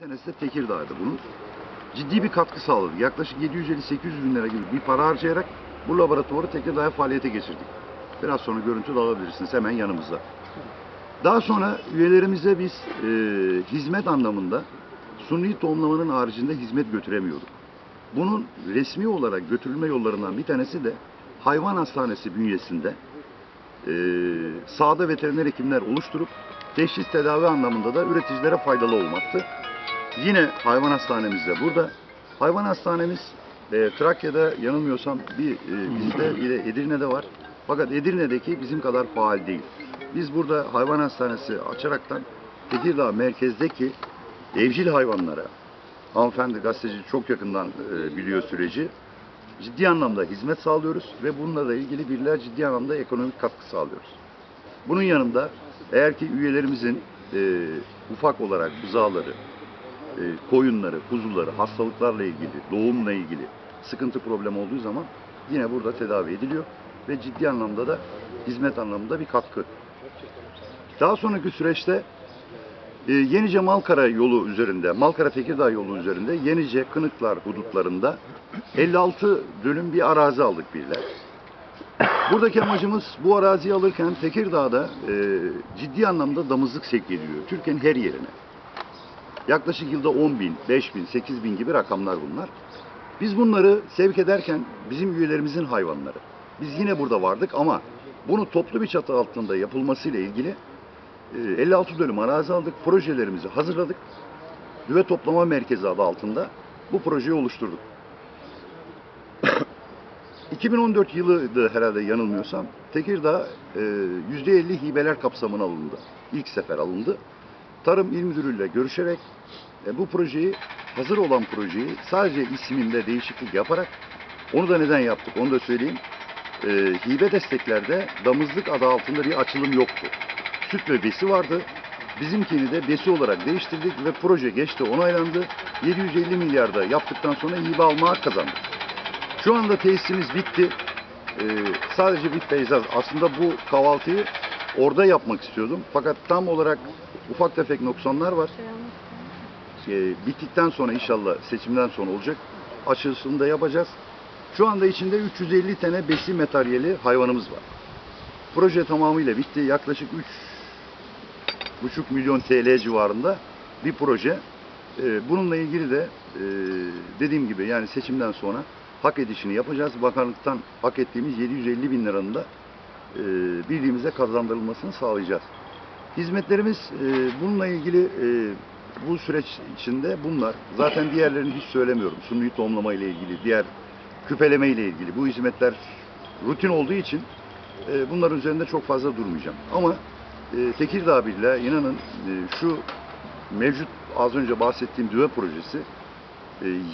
tanesi de Tekirdağ'dı bunun. Ciddi bir katkı sağladı. Yaklaşık 750-800 bin lira gibi bir para harcayarak bu laboratuvarı Tekirdağ'a faaliyete geçirdik. Biraz sonra görüntü alabilirsiniz hemen yanımızda. Daha sonra üyelerimize biz e, hizmet anlamında suni tohumlamanın haricinde hizmet götüremiyorduk. Bunun resmi olarak götürülme yollarından bir tanesi de hayvan hastanesi bünyesinde e, sahada veteriner hekimler oluşturup teşhis tedavi anlamında da üreticilere faydalı olmaktı. Yine hayvan hastanemiz de burada. Hayvan hastanemiz e, Trakya'da yanılmıyorsam bir e, bizde bir de Edirne'de var. Fakat Edirne'deki bizim kadar faal değil. Biz burada hayvan hastanesi açaraktan Tekirdağ merkezdeki evcil hayvanlara, hanımefendi gazeteci çok yakından e, biliyor süreci. Ciddi anlamda hizmet sağlıyoruz ve bununla da ilgili birler ciddi anlamda ekonomik katkı sağlıyoruz. Bunun yanında eğer ki üyelerimizin e, ufak olarak rızaları, e, koyunları, kuzuları, hastalıklarla ilgili, doğumla ilgili sıkıntı problem olduğu zaman yine burada tedavi ediliyor ve ciddi anlamda da hizmet anlamında bir katkı. Daha sonraki süreçte e, Yenice Malkara yolu üzerinde, Malkara Tekirdağ yolu üzerinde Yenice Kınıklar hudutlarında 56 dönüm bir arazi aldık birler. Buradaki amacımız bu araziyi alırken Tekirdağ'da e, ciddi anlamda damızlık sevk. Türkiye'nin her yerine. Yaklaşık yılda 10 bin, 5 bin, 8 bin gibi rakamlar bunlar. Biz bunları sevk ederken bizim üyelerimizin hayvanları. Biz yine burada vardık ama bunu toplu bir çatı altında yapılmasıyla ilgili e, 56 dönüm arazi aldık, projelerimizi hazırladık. Düve Toplama Merkezi adı altında bu projeyi oluşturduk. 2014 yılıydı herhalde yanılmıyorsam. Tekirdağ e, %50 hibeler kapsamına alındı. İlk sefer alındı. Tarım İl Müdürü'yle görüşerek e, bu projeyi, hazır olan projeyi sadece isminde değişiklik yaparak onu da neden yaptık onu da söyleyeyim. E, hibe desteklerde damızlık adı altında bir açılım yoktu. Süt ve besi vardı. Bizimkini de besi olarak değiştirdik ve proje geçti, onaylandı. 750 milyarda yaptıktan sonra hibe alma kazandık. Şu anda tesisimiz bitti. Ee, sadece bir peyzaj. Aslında bu kahvaltıyı orada yapmak istiyordum. Fakat tam olarak ufak tefek noksanlar var. Ee, bittikten sonra inşallah seçimden sonra olacak. Açılışını da yapacağız. Şu anda içinde 350 tane besi materyali hayvanımız var. Proje tamamıyla bitti. Yaklaşık 3,5 milyon TL civarında bir proje. Ee, bununla ilgili de e, dediğim gibi yani seçimden sonra hak edişini yapacağız. Bakanlıktan hak ettiğimiz 750 bin liranın da e, birliğimize kazandırılmasını sağlayacağız. Hizmetlerimiz e, bununla ilgili e, bu süreç içinde bunlar. Zaten diğerlerini hiç söylemiyorum. Suni tohumlama ile ilgili, diğer küpeleme ile ilgili. Bu hizmetler rutin olduğu için e, bunların üzerinde çok fazla durmayacağım. Ama e, Tekirdağ Birliği inanın e, şu mevcut az önce bahsettiğim düve projesi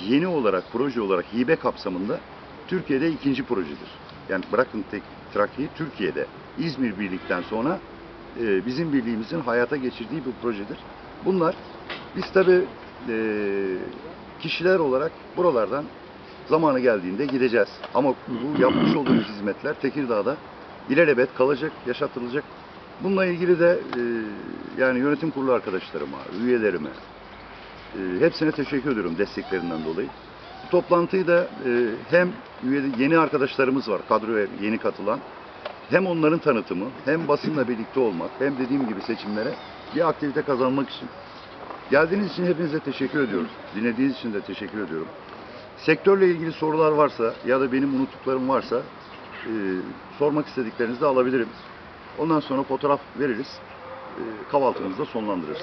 yeni olarak proje olarak hibe kapsamında Türkiye'de ikinci projedir. Yani bırakın tek Trakya'yı Türkiye'de İzmir Birlik'ten sonra e, bizim birliğimizin hayata geçirdiği bir projedir. Bunlar biz tabi kişiler olarak buralardan zamanı geldiğinde gideceğiz. Ama bu yapmış olduğumuz hizmetler Tekirdağ'da ilelebet kalacak, yaşatılacak. Bununla ilgili de e, yani yönetim kurulu arkadaşlarıma, üyelerime, e, hepsine teşekkür ediyorum desteklerinden dolayı. Bu toplantıyı da e, hem yeni arkadaşlarımız var kadroya yeni katılan, hem onların tanıtımı, hem basınla birlikte olmak, hem dediğim gibi seçimlere bir aktivite kazanmak için. Geldiğiniz için hepinize teşekkür ediyoruz. Dinlediğiniz için de teşekkür ediyorum. Sektörle ilgili sorular varsa ya da benim unuttuklarım varsa e, sormak istediklerinizi de alabilirim. Ondan sonra fotoğraf veririz. E, kahvaltımızı da sonlandırırız.